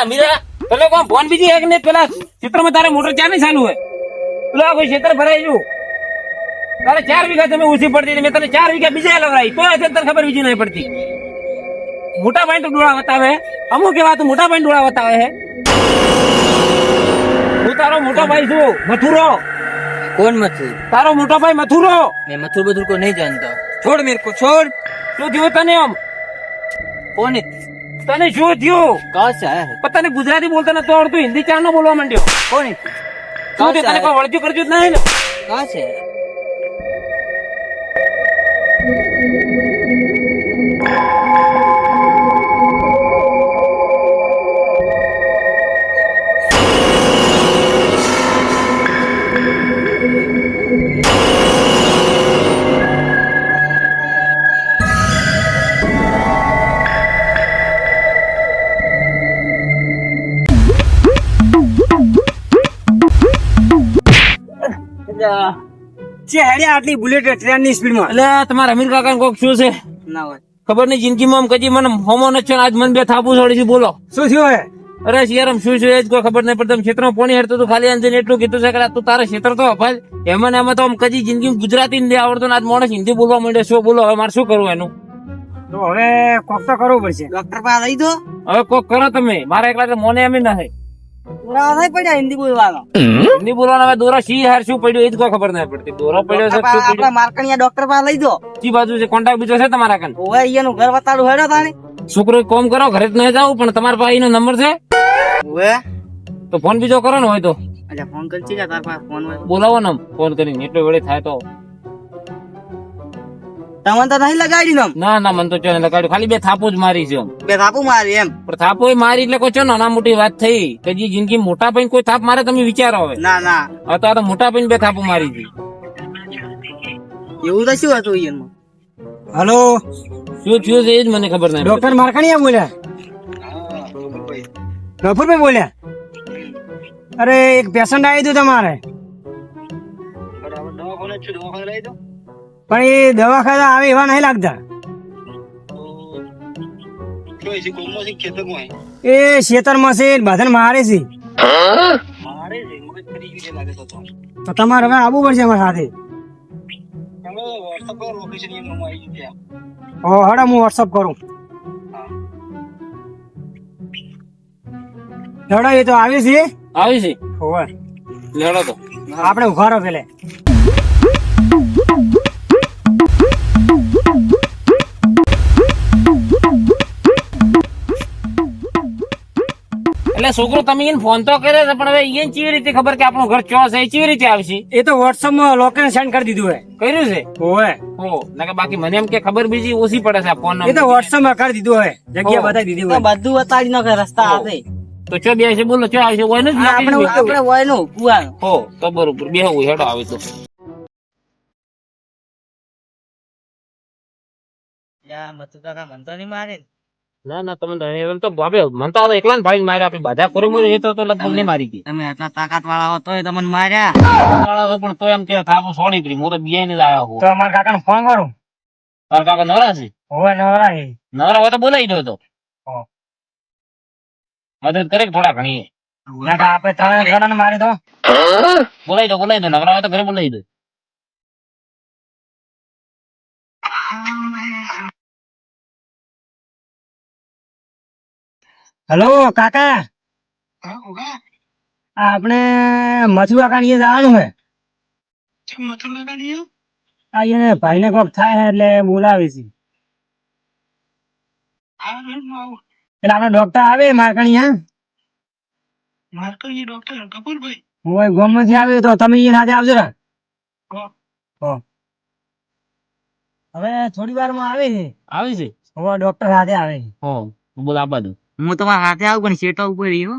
અમીરા તને કોણ ફોન બીજી એક ને પેલા ક્ષેત્રમાં તારે મોટર ચાર નહીં ચાલુ હોય પેલા કોઈ ક્ષેત્ર ભરાઈ ગયું તારે ચાર વીઘા તમે ઓછી પડતી હતી. મેં તને ચાર વીઘા બીજા લવરાઈ તો આજે તને ખબર બીજી નહીં પડતી મોટા ભાઈ તો ડોળા બતાવે અમુક એવા તો મોટા ભાઈ ડોળા બતાવે હે હું તારો મોટો ભાઈ છું મથુરો कौन मथुर તારો મોટો ભાઈ મથુરો मैं मथुर बथुर को नहीं जानता छोड़ मेरे को छोड़ શું થયું તને આમ कौन है તને શું થયું? કસ પણ તને ગુજરાતી બોલતા નતો આવડતું હિન્દી ચાર નો બોલવા માંડ્યો. કોણ શું થયું? તને કોઈ વળજુ કરજુ જ નહીં ને? કસ છે હેડ્યા આટલી બુલેટ ટ્રેનની સ્પીડમાં. એટલે તમારા અમીર કાકા કોક શું છે? ના હોય. ખબર નહીં જિંદગીમાં કદી મને હોમો ન છે આજ મન બે થાપુ છોડી છે બોલો. શું થયું હે અરે શિયારામ શું છે કોઈ ખબર નહીં પડતી. ક્ષેત્રમાં પોણી હેડતો તું ખાલી અંજન એટલું કીધું છે કે તું તારા ક્ષેત્ર તો અભાલ એમાં ને એમાં તો આમ કદી જિંદગી ગુજરાતી નથી આવડતો આજ મોડે હિન્દી બોલવા માંડે. શું બોલો હવે મારે શું કરવું એનું? તો હવે કોક તો કરવું પડશે. ડોક્ટર પાસે લઈ દો હવે કોક કરો તમે. મારા એકલા તો મોને એમ નહીં બાજુ છે કોન્ટેક્ટ બીજો છે તમારા ઘર વતાડું હેડો તાણી. છોકરો કોમ કરો ઘરે જ ન જાવ પણ તમારા પાસે એનો નંબર છે? તો ફોન બીજો કરો ને હોય તો. ફોન કરી બોલાવો ને ફોન કરીને એટલો વેળે થાય તો. તમને તો નહીં લગાડી ને ના ના મને તો ચો લગાડ્યું. ખાલી બે થાપો જ મારી છે આમ. બે થાપુ મારી એમ. પણ થાપો એ મારી એટલે કોઈ ચો નાના મોટી વાત થઈ કે જે જિંદગી મોટા પૈન કોઈ થાપ મારે તમે વિચારો હવે. ના ના. હવે તો આ તો મોટા પૈન બે થાપો મારી છે. એવું તો શું હતું અહીંયાનું હલો? શું થયું છે એ જ મને ખબર નહીં ડોક્ટર મારકણિયા બોલ્યા? ગફુરભાઈ બોલ્યા? અરે એક પેશન્ટ આવી હતું તમારે. પણ એ દવાખાના આવે એવા નહીં લાગતા. એ ખેતરમાં છે બધાને મારે છે. તો તમારે હવે આવવું પડશે અમારા સાથે. ઓ હડા હું વોટ્સઅપ કરું. લડો એ તો આવી છે. આવી છે? હોવે. લડો તો. આપણે ઊભા રહો પેલે. છોકરો તમે એને ફોન તો કર્યો છે પણ હવે એને કેવી રીતે ખબર કે આપણું ઘર છે? એ કેવી રીતે આવશે? એ તો વોટ્સઅપમાં લોકેશન સેન્ડ કરી દીધું હે. કર્યું છે? હોવે. હો ના કે બાકી મને એમ કે ખબર બીજી ઓછી પડે છે આ ફોન એ તો વોટ્સઅપમાં કરી દીધું હે. જગ્યા. બતાવી દીધી તો હોય બધું બતાવી નાખે રસ્તા આવે તો ચો બે છે બોલો ચો આવશે હોય ને આપણે આપણે હોયનું કુવાનું હો તો બરોબર બે હું હેડો આવે તો. યા મતું કાકા મન તો નહીં મારે ના ના તમે તો એમ તો બાબે મને તો એકલા ભાઈ માર્યા આપણે બધા કરી મળે એ તો તો લગભગ નહીં મારી ગઈ. તમે એટલા તાકાત વાળા હો તોય તમને માર્યા. વાળા પણ તો એમ કે થાપો સોની કરી હું તો બિયાઈ ને આવ્યો હું તો અમારા કાકાને ફોન કરું? તાર કાકા નવરા છે? હોવે નવરા. નવરા હોય તો બોલાવી દો તો. હો. મદદ કરે થોડા ઘણી ના તો આપણે ત્રણ જણાને મારી દો. બોલાવી દો બોલાવી દો નવરા હોય તો ઘરે બોલાવી દો. હેલો કાકા. આપણે મથુરા કાણીએ જવાનું હે આ એને ભાઈને કોક થાય એટલે બોલાવી છે. એટલે આપણે ડોક્ટર આવે મારકણીયા હોય ગોમથી આવે તો તમે એ સાથે આવજો ને. હવે થોડી વારમાં આવે છે. આવે છે? હવે ડોક્ટર સાથે આવે છે. હો બોલ આપવા દો હું તમારા હાથે આવું પણ શેઠા ઉપર રહ્યો.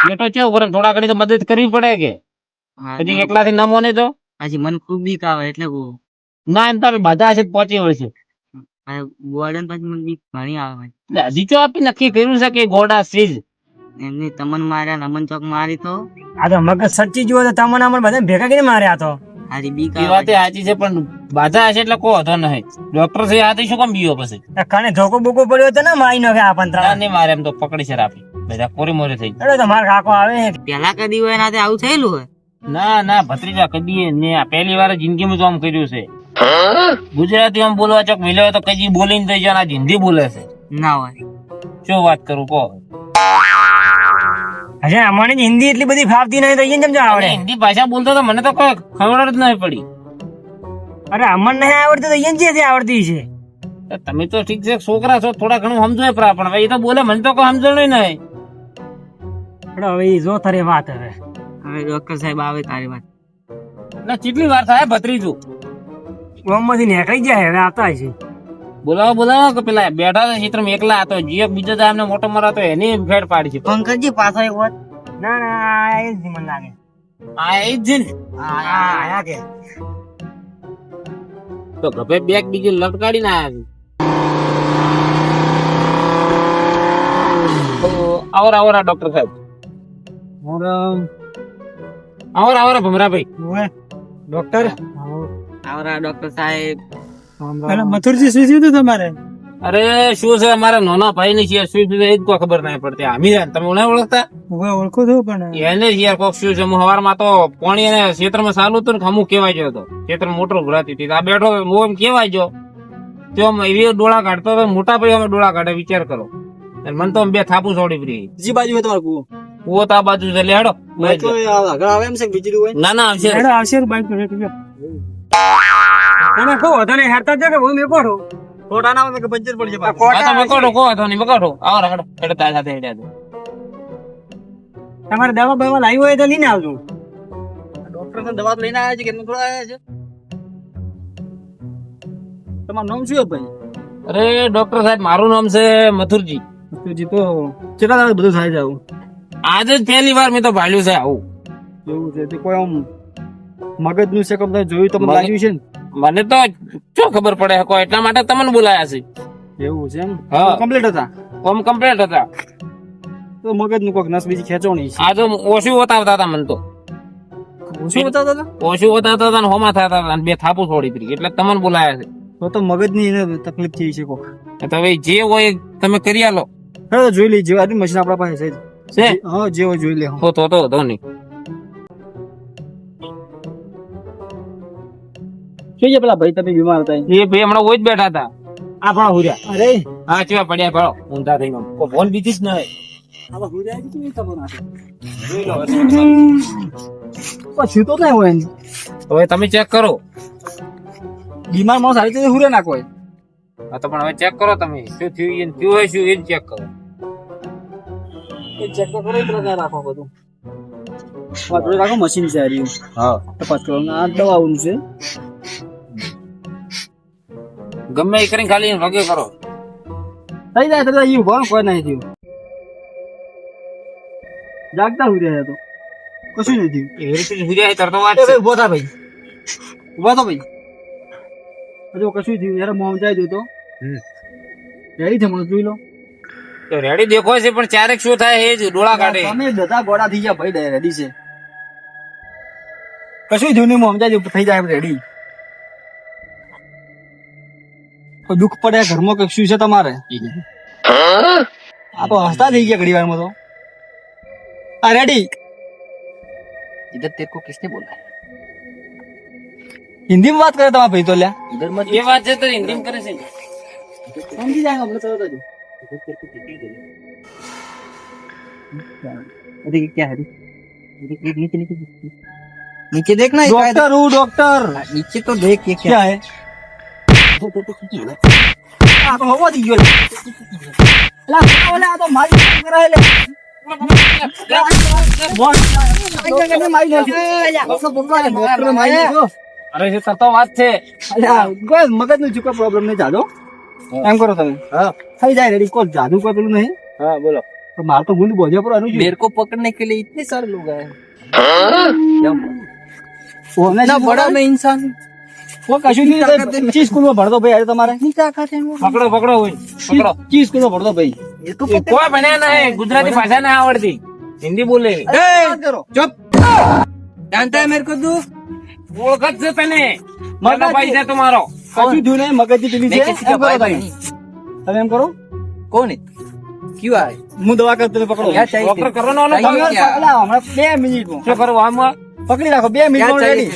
શેટો છે ઉપર થોડા ઘણી તો મદદ કરવી પડે કે? હજી એકલાથી નમો ને તો? હજી મન ખૂબ બીક આવે એટલે ના એમ તો બધા છે પહોંચી વળશે. ગોર્ડન પછી મને બીક ઘણી આવે. હજી તો આપી નક્કી કર્યું છે કે ગોડા સીજ એમની તમન માર્યા નમન ચોક મારી તો. આ તો મગજ સચ્ચી જુઓ તો તમને અમન બધા ભેગા કરીને માર્યા તો? હારી બીક એ વાતે સાચી છે પણ બાધા હશે એટલે કોઈ વાંધો નહીં. ડોક્ટર છે શું કામ બીવો પછી? કને ધોકો બોકો પડ્યો તો ને મારી નાખે આ પંતરા નહીં મારે એમ તો પકડી છે આપી બધા કોરી મોરી થઈ એટલે તો કાકો આવે પેલા કદી હોય આવું થયેલું હોય? ના ના ભત્રીજા કદી ને આ પહેલી વાર જિંદગીમાં તો આમ કર્યું છે. ગુજરાતી આમ બોલવા ચોક મિલ્યો તો કઈ બોલીને થઈ જાય આ હિન્દી બોલે છે. ના હોય. શું વાત કરું કહો. હજે અમને હિન્દી એટલી બધી ફાવતી નહીં તો અહીંયા કેમ આવડે? હિન્દી ભાષા બોલતો તો મને તો કોઈ ખબર જ નહીં પડી. અરે અમને નહીં આવડતું તો અહીંયા જેથી આવડતી છે? તમે તો ઠીક છે છોકરા છો થોડા ઘણું સમજો પરા પણ એ તો બોલે મને તો કોઈ સમજણ નહીં. પણ હવે જો તારી વાત હવે. હવે ડોક્ટર સાહેબ આવે તારી વાત. ના કેટલી વાર થાય ભત્રીજું. ગામમાંથી નીકળી જાય હવે આવતા છે બોલાવો બોલાવો કે પેલા બેઠા ચિત્રમાં એકલા હતો. જીઓ બીજો તો એમને મોટો મરાતો એની ફેર પાડી છે. પંકજજી પાછો એક વાત. ના ના એ જ મને લાગે. આ એ જ ને? આ આ કે. તો ગભે બેગ બીજી લટકાડી ના આવી તો આવર આવર આ ડોક્ટર સાહેબ. આવર આવર ભમરાભાઈ. ડોક્ટર. આવરા ડોક્ટર સાહેબ. મથુરજી શું થયું તમારે? અરે શું છે? અમારા નાના ભાઈ ની છે શું છે એ જ કોઈ ખબર નહીં પડતી. આમી તમે નહીં ઓળખતા? હવે ઓળખો છો પણ એને જ યાર કોક શું છે? હું સવારમાં તો પાણી એને ક્ષેત્રમાં ચાલુ હતું ને ખમું કેવાય ગયો હતો. ક્ષેત્ર મોટર ભરાતી હતી. આ બેઠો હું એમ ગયો. તો એવી ડોળા કાઢતો હતો મોટા ભાઈ અમે ડોળા કાઢે વિચાર કરો. અને મને તો બે થાપુ છોડી પડી. બીજી બાજુ કુવો? કુવો તો આ બાજુ છે એટલે હેડો. આગળ આવે એમ છે બીજી હોય? ના ના આવશે. આવશે બાઈક હેરતા જ કે હું મેં પડો ખોટા ના કે પંચર પડી જાય આ તો મકોડો કહો તો નહીં આવો તારા સાથે હેડ્યા તો. તમારે દવા બવા લાવી હોય તો લઈને આવજો. ડોક્ટર દવા લઈને આવ્યા છે કે થોડા આવ્યા છે? તમારું નામ શું ભાઈ? અરે ડોક્ટર સાહેબ મારું નામ છે મથુરજી. જી તો કેટલા દાડા બધું થાય છે આવું? આજે જ પહેલી વાર મેં તો ભાલ્યું છે આવું. એવું છે તે કોઈ આમ મગજનું છે તમે જોયું તમને લાગ્યું છે ને? મને તો શું ખબર પડે હકો? એટલા માટે તમને બોલાયા છે. એવું છે એમ? હા. કમ્પ્લીટ હતા? કોમ કમ્પ્લીટ હતા. તો મગજનું કોક નસ બીજી ખેંચવણી છે. આ તો ઓછું બતાવતા હતા મને તો. ઓછું બતાવતા હતા? ઓછું બતાવતા હતા ને હોમાં થતા હતા બે થાપુ છોડી પડી એટલે તમને બોલાયા તો તો મગજની એને તકલીફ થઈ છે કોક. તો હવે જે હોય તમે કરી આલો. હા જોઈ લઈએ આજની મશીન આપણા પાસે છે છે? હા જે હોય જોઈ લે. તો તો તો નહીં શું પેલા ભાઈ તમે બીમાર હતા એ ભાઈ હમણાં ઓય જ બેઠા હતા. આ પણ હુર્યા. અરે. હા ચેવા પડ્યા પડો. ઊંધા થઈ કોઈ ફોન બીજી જ નહીં પછી તો નહીં હોય હવે તમે ચેક કરો. બીમાર માણસ આવી રીતે હુરે ના કોઈ હા તો પણ હવે ચેક કરો તમે. શું થયું એને થયું હોય શું એ ચેક કરો. ચેક તો કરો રાખો બધું. રાખો મશીન છે. હા. તપાસ કરવાનું આ દવાઓનું છે. ગમે એ કરીને ખાલી વગે કરો. થઈ જાય થઈ જાય રહો, કોઈ નહીં થયું. જાગતા હું રહ્યા તો. કશું નહીં થયું. એ રીતે હુર્યા તરતો વાત છે. ઊભો થા ભાઈ. ઊભો તો ભાઈ. હજુ કશું થયું યાર મોમ જાય જોતો. રેડી છે મને જોઈ લો. તો રેડી દેખો છે પણ ક્યારેક શું થાય એ જ ડોળા કાઢે. તમે બધા ગોળા થઈ ગયા ભાઈ રેડી છે. કશું થયું નહીં મોમ જાય થઈ જાય રેડી કોઈ દુઃખ પડે ઘરમાં કઈ શું છે તમારે આ તો હસતા થઈ ગયા ઘડી વારમાં તો આ રેડી ઇધર તેરે કો કિસને બોલા હિન્દીમાં વાત કરે તમારા ભાઈ તો લ્યા ઇધર મત એ વાત છે તો હિન્દીમાં કરે છે સમજી જાય હમણાં તરત જ अरे ये क्या है रे? नीचे नीचे नीचे नीचे देखना डॉक्टर हूँ डॉक्टर नीचे तो देख ये क्या है આ તો હોવા દી ગયો લે. લા, ઓલે આ તો મારી કામ કરે લે. બોલ. આ જગ્યાએ મારી નાખ્યો. ડોક્ટરે મારી નાખ્યો. અરે છે તરતો વાત છે અલ્યા, કોઈ મગજનું જો કોઈ problem નહીં જાજો. એમ કરો તમે થઈ જાય રેડી કોઈ જાદુ કોઈ પેલું નહીં હા બોલો તો મારે તો ગુંડ બોધ્યા પર આનું मेरे को पकड़ने के लिए इतने सारे लोग आए इतना बड़ा मैं इंसान ઓ કશું નહીં ચી સ્કૂલમાં ભણતો ભાઈ અરે તમારે? પકડો પકડો હોય. પકડો. ચી સ્કૂલમાં ભણતો ભાઈ. કોઈ ભણ્યા ના ગુજરાતી ભાષા ના આવડતી. હિન્દી બોલે ચપ. જાણતા મેરે કો ઓળખત છે તને. મગજ ભાઈ છે તમારો. કશું જોને મગજ પેલી છે. તમે. એમ કરો. કોણ ક્યુ આ હું દવા કરતો પકડો. ડોક્ટર કરો બે મિનિટ શું કરો આમાં પકડી રાખો બે મિનિટ રેડી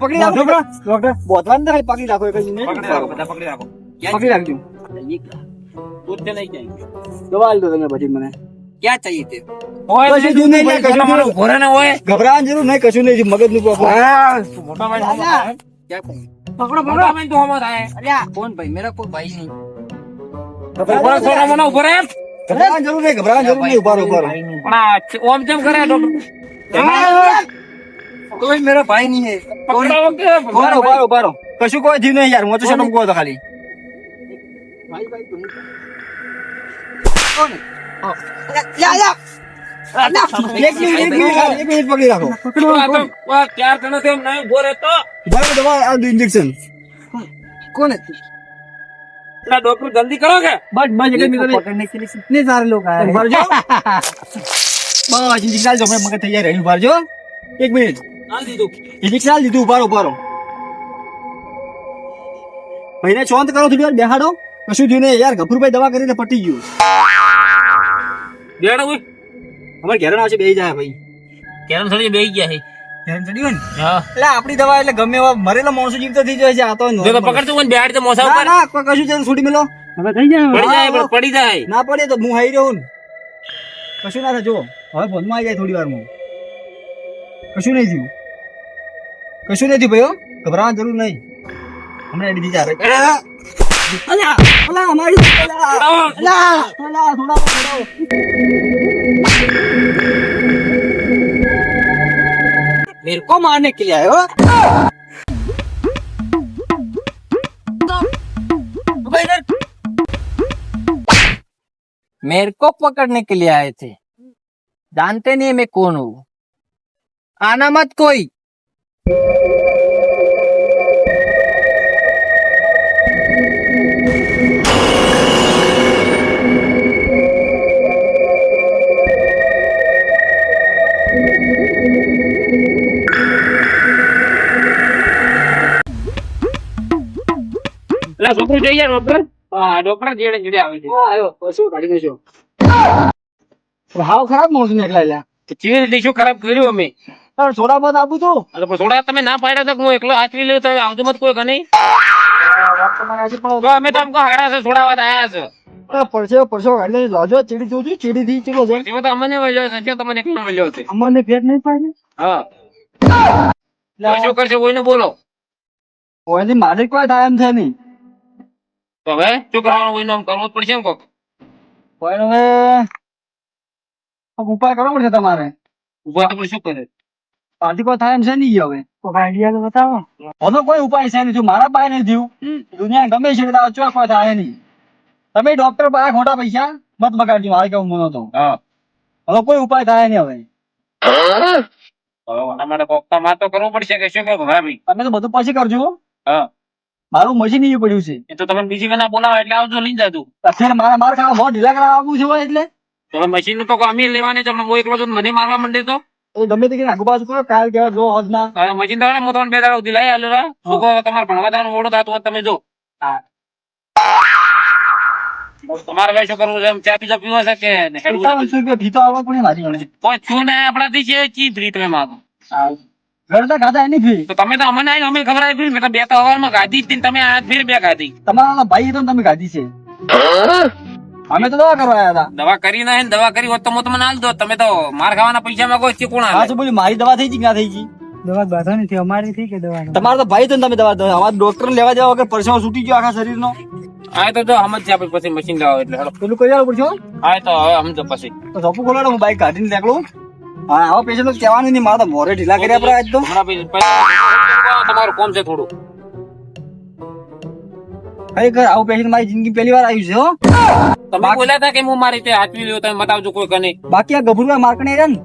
પકડી રાખો ડોક્ટર બોતલા અંદર પકડી રાખો એક મિનિટ. પકડી રાખો બધા પકડી રાખો. પકડી રાખજો. પૂછતે નહીં ક્યાંય દવાલ દો તમે પછી મને. ક્યાં જરૂર નહીં કશું નહીં મગજનું મોટા પકડો પકડો. મેં મેરા કોઈ ભાઈ નહીં. ઊભા ઊભા જરૂર નહીં ગભરાવાની જરૂર નહીં ઊભા ઓમ જેમ કરે कोई मेरा भाई नहीं है પકડાવો કે ઉભા રહો, ઉભા રહો, ઉભા રહો. કશું કોઈ થયું નહીં યાર હું તો શરમ કહો તો ખાલી कौन है એક મિનિટ એક મિનિટ ખાલી, એક મિનિટ પકડી રાખો આ તો આ ચાર જણા તેમ નહીં ઉભો રહે તો ઉભા રહો, દવા આ ઇન્જેક્શન कौन है પેલા ડોક્ટર જલ્દી કરો કે બસ બસ એક જ इसको મિનિટ पकड़ने के लिए कितने सारे लोग आए उभा रहो बस इंजेक्शन डाल दो मैं मगज तैयार है હાલ દીધું ઈ રિક્ષા હાલ ઉભારો ઉભારો. ભાઈને ચોંત કરો થોડી વાર બેહાડો. કશું થયું ને યાર ગફુરભાઈ દવા કરીને પટી ગયું. બેડો ભાઈ અમારે ઘેરણ આવશે બેહી જાય ભાઈ. ઘેરણ થોડી બેહી ગયા છે. ઘેરણ ચડી હોય ને? હા. એટલે આપણી દવા એટલે ગમે એવા મરેલો માણસો જીવતો થઈ જાય છે આ તો જો પકડતો હોય ને બેહાડ તો મોસા ઉપર. ના કશું છે છૂટી મેલો. હવે થઈ જાય પડી જાય પડી જાય. ના પડે તો હું હાઈ રહ્યો કશું ના થાય જો. હવે ફોનમાં આવી જાય થોડી વારમાં. કશું નહીં થયું. કશું નહીં થયું ભાઈઓ ગભરાવાની જરૂર નહીં હમણાં એડી જાય અલા અલા અમારી અલા આવો. અલા અલા થોડા થોડા मेरे को मारने के लिए आए हो मेरे को पकड़ने के लिए आए थे जानते नहीं मैं कौन हूँ आना मत कोई એટલે છોકરું જઈ જાય ડોક્ટર હા ડોક્ટર જેડે જેડે આવે છે. આવ્યો શું કાઢી નાખ્યો? હાવ ખરાબ માણસ ને એકલા લ્યા કેવી રીતે શું ખરાબ કર્યું અમે? તારે થોડા મત આપું તો અરે થોડા તમે ના પાડ્યા તો હું એકલો હાથવી લઉં તો આવજો મત કોઈ ગણે અમે તો અમકો હાડા છે વાત આયા છે. પરસે પરસો કાઢી લાજો ચીડી જોઉં ચીડી થી ચીડો છે. એમાં તો અમને છે તમને એકલો છે. અમને ફેર નહીં પાડે હા. શું કરશે કોઈને બોલો. ઓયથી મારે કોઈ થાય છે નહીં. તો હવે શું કરવાનું કોઈનું આમ કરવું જ પડશે એમ કોક? કોઈ હવે ઉપાય કરવો પડશે તમારે. ઉપાય શું કરે? પાર્ટી કોઈ થાય એમ છે નહીં હવે. કોઈ આઈડિયા તો બતાવો. હવે કોઈ ઉપાય છે નહીં જો મારા પાસે નહીં થયું. દુનિયા ગમે છે એટલે ચોક પાસે થાય નહીં. તમે ડોક્ટર પાસે ખોટા પૈસા મત બગાડજો હાલ કેવું મનો તો. હવે કોઈ ઉપાય થાય નહીં હવે. હવે આના માટે તો માર તો કરવું પડશે કે શું કે ભાભી તમે તો બધું પછી કરજો. હા. મારું મશીન એવું પડ્યું છે. એ તો તમે બીજી વેલા બોલાવો એટલે આવજો લઈ જતું અત્યારે મારા માર ખાવા બહુ ઢીલા કરાવવા આવવું છે હોય એટલે. તમે મશીન તો અમે લેવાની પણ હું એકલો મને મારવા માંડે તો? ગમે તે આગુ પાછું કરો કાલ કેવા જો હજના હવે મશીન તો હું તમને બે દાડા સુધી લઈ આવેલો તમારે ભણવા જવાનું મોડું થતું તમે જો. તમારે કઈ શું કરવું છે ચા પીઝા પીવા છે કે હેડવું છે? એકાવનસો રૂપિયા ફી તો આવવા પડે મારી કોઈ છું ને આપણાથી છે ચી ફ્રી તમે માગો. ઘરતા ખાતા એની ફી. તો તમે તો અમને અમે ખબર આવી મેં તો બે તો હવારમાં ગાધી જ તમે આ ફેર બે ગાધી તમારા ભાઈ તો તમે ગાધી છે. અમે તો દવા કરવા આવ્યા હતા. દવા કરી ના દવા કરી હોત તો હું તમને આલ દો તમે તો માર ખાવાના પૈસા માંગો છે કોણ હા? બોલી મારી દવા થઈ ગઈ કે ના થઈ ગઈ? દવા બાધા નથી અમારી થઈ કે દવા તમારો તો ભાઈ તમે દવા દો. અમારા ડોક્ટર લેવા જવા વગર પરસેવો છૂટી ગયો આખા શરીરનો? હા તો જો સમજ છે આપણે પછી મશીન લાવો એટલે હેડો પેલું કરી આવું પડશે હો. તો હવે સમજો પછી. તો ધોપું ખોલાડો હું બાઈક કાઢીને નીકળું. હા આવા પેશન્ટ તો કહેવાનું નહીં મારા તો મોરે ઢીલા કર્યા આપણે આજ તો. તમારું કોમ છે થોડું. ખરેખર આવું પેશન્ટ મારી જિંદગી પહેલી વાર આવ્યું છે હો. તમે બોલ્યા હતા કે હું મારી રીતે હાથવી લ્યો તમે બતાવજો કોઈ કને. બાકી આ ગભરુઆ માર્કણે રહ્યા ને?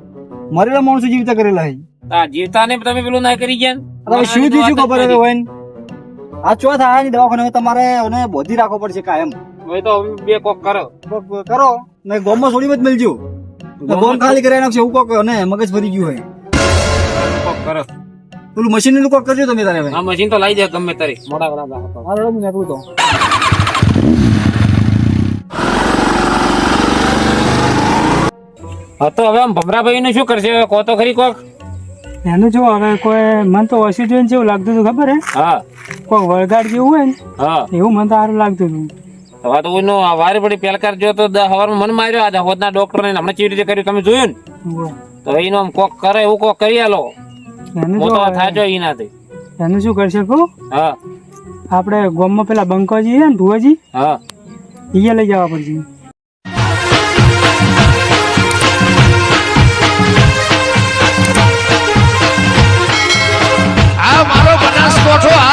મરેલા માણસો જીવતા કરેલા હે આ જીવતા ને તમે પેલું ના કરી ગયા તમે શું થયું શું ખબર હવે હોય આ ચો થાયની દવાખાને તમારે એને બોધી રાખવો પડશે કાયમ. હવે તો બે કોક કરો. કરો. ને ગોમમાં છોડી મત મળજો ગોમ ખાલી કરાવી નાખશે એવું કોક ને મગજ ફરી ગયું હોય. કોક કરો. પેલું મશીનનું કોક કરજો તમે તારે હા મશીન તો લાવી દે ગમે તારે. મોટા ગળા હા નીકળું તો. હા તો હવે આમ ભમરાભાઈ નું શું કરશે? હવે કહો તો ખરી કોક. એનું જો હવે કોઈ મન તો ઓછી જોઈને જેવું લાગતું હતું ખબર હે? હા. કોઈ વળગાડ જેવું હોય ને હા. એવું મન તો સારું લાગતું હતું. હવે તો કોઈનો વારે પડી પેલકાર જો તો હવારમાં મન માર્યો આજે હોદના ડોક્ટર ને હમણાં કેવી રીતે કર્યું તમે જોયું ને? તો એનો આમ કોક કરે એવું કોક કરી આલો. એનું હું તો થાજો એનાથી એનું શું કરશે કહું હા. આપણે ગોમમાં પેલા બંકોજી છે ને ભુવાજી હા. એ લઈ જવા પડશે. આ મારો બનાસકોઠો આ